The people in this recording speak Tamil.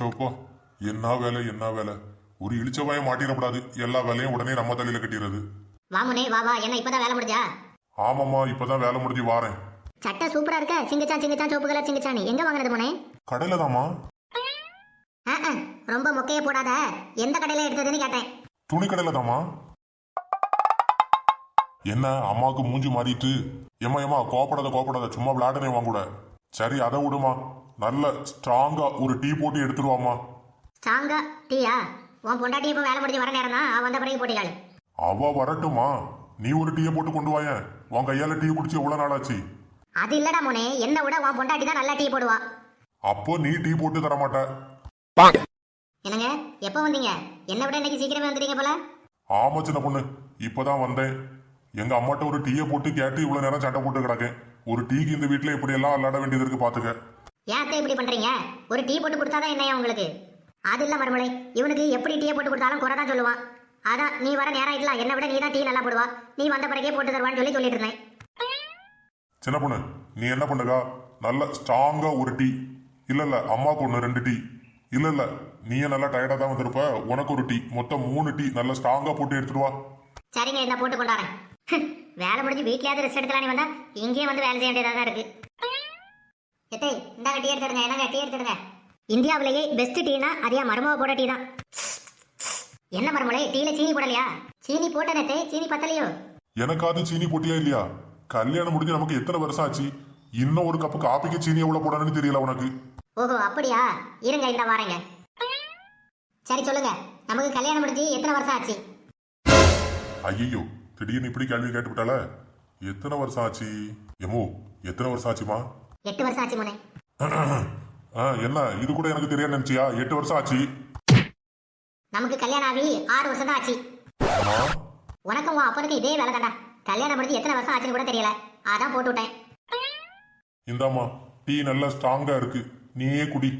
ஷோப்பா என்ன வேலை என்ன வேலை? ஒரு இழிச்சவாய மாட்டிடக்கூடாது. எல்லா வேலையும் உடனே நம்ம தலையில கட்டிடுறது. வா முனே வா வா. என்ன இப்பதான் வேலை முடிஞ்சா? ஆமாம்மா இப்பதான் வேலை முடிஞ்சு வாரேன். சட்டை சூப்பரா இருக்க? சிங்கச்சான் சிங்கச்சான் சோப்பு கலர் சிங்கச்சான் எங்க வாங்குனது முனே? கடையில தாமா ஆ, ஆ, ரொம்ப மொக்கைய போடாத. எந்த கடையில எடுத்ததுன்னு கேட்டேன். துணி கடையில தாமா என்ன அம்மாவுக்கு மூஞ்சி மாறிட்டு? ஏமா ஏமா கோப்படாத கோப்படாத சும்மா விளையாடனே வாங்கூட சரி அதை விடுமா. நல்ல ஸ்ட்ராங்கா ஒரு டீ போட்டு எடுத்துருவாமா ஸ்ட்ராங்கா டீயா? உன் பொண்டாட்டி இப்போ வேலை முடிஞ்சு வர நேரம் தான் அவ வந்த பிறகு போட்டிக்காள் அவ வரட்டுமா. நீ ஒரு டீயை போட்டு கொண்டு வாயேன். உன் கையால டீ குடிச்சு எவ்வளவு நாள் ஆச்சு அது இல்லடா முனே. என்ன விட உன் பொண்டாட்டி தான் நல்லா டீ போடுவா. அப்போ நீ டீ போட்டு தர மாட்ட. என்னங்க? எப்போ வந்தீங்க? என்ன விட இன்னைக்கு சீக்கிரமே வந்துட்டீங்க போல? ஆமா சின்ன பொண்ணு. இப்பதான் வந்தேன். எங்க அம்மாட்ட ஒரு டீயை போட்டு கேட்டு இவ்வளவு நேரம் சட்டை போட்டு கிடக்கேன் ஒரு டீக்கு இந்த வீட்டுல இப்படி எல்லாம் விளையாட வேண்டியது இருக்கு பாத்துக்க. ஏன் இப்படி பண்றீங்க? ஒரு டீ போட்டு கொடுத்தாதான் என்னையா உங்களுக்கு? அது இல்ல மறுமலை இவனுக்கு எப்படி டீயை போட்டு கொடுத்தாலும் குறை தான் சொல்லுவான். அதான் நீ வர நேரம் ஆயிடலாம் என்ன விட நீ தான் டீ நல்லா போடுவா. நீ வந்த பிறகே போட்டு தருவான்னு சொல்லி சொல்லிட்டு இருந்தேன். சின்ன பொண்ணு நீ என்ன பண்ணுகா நல்ல ஸ்ட்ராங்கா ஒரு டீ. இல்ல இல்ல அம்மாக்கு ஒண்ணு ரெண்டு டீ. இல்ல இல்ல நீயே நல்லா டயர்டா தான் வந்திருப்ப. உனக்கு ஒரு டீ. மொத்தம் மூணு டீ. நல்லா ஸ்ட்ராங்கா போட்டு எடுத்துட்டு வா. சரிங்க இந்த போட்டு கொண்டாறேன் வேலை முடிஞ்சு வீட்லயாவது ரெஸ்ட் எடுக்கலான்னு வந்தா இங்கேயும் வந்து வேலை செய்ய வேண்டியதா தான் இருக்கு. எத்தே இந்தாங்க டீ எடுத்துடுங்க என்னங்க டீ எடுத்துடுங்க. இந்தியாவிலேயே பெஸ்ட் டீனா அதே மருமக போட டீ தான். என்ன மருமலை டீல சீனி போடலையா? சீனி போட்ட நேத்தே சீனி பத்தலையோ? எனக்காவது சீனி போட்டியா இல்லையா? கல்யாணம் முடிஞ்சு நமக்கு எத்தனை வருஷம் ஆச்சு? இன்னும் ஒரு கப்பு காப்பிக்கு சீனி எவ்வளவு போடணும்னு தெரியல உனக்கு. ஓஹோ அப்படியா? இருங்க இந்த வாரேங்க. சரி சொல்லுங்க. நமக்கு கல்யாணம் முடிஞ்சு எத்தனை வருஷம் ஆச்சு? ஐயோ திடீர்னு இப்படி கேள்வி கேட்டு விட்டால எத்தனை வருஷம் ஆச்சு? எம்மோ எத்தனை வருஷம் ஆச்சுமா? எட்டு வருஷம் ஆச்சு முனே. ஆ, என்ன? இது கூட எனக்கு தெரியாது நினைச்சியா? எட்டு வருஷம் ஆச்சு. நமக்கு கல்யாணம் ஆகி ஆறு வருஷம் தான் ஆச்சு. உனக்கும் உன் அப்பனுக்கு இதே வேலை தாண்டா கல்யாணம் முடிஞ்சு எத்தனை வருஷம் ஆச்சுன்னு கூட தெரியல. அதான் போட்டு விட்டேன். இந்தாம்மா டீ நல்லா ஸ்ட்ராங்கா இருக்கு. நீயே குடி.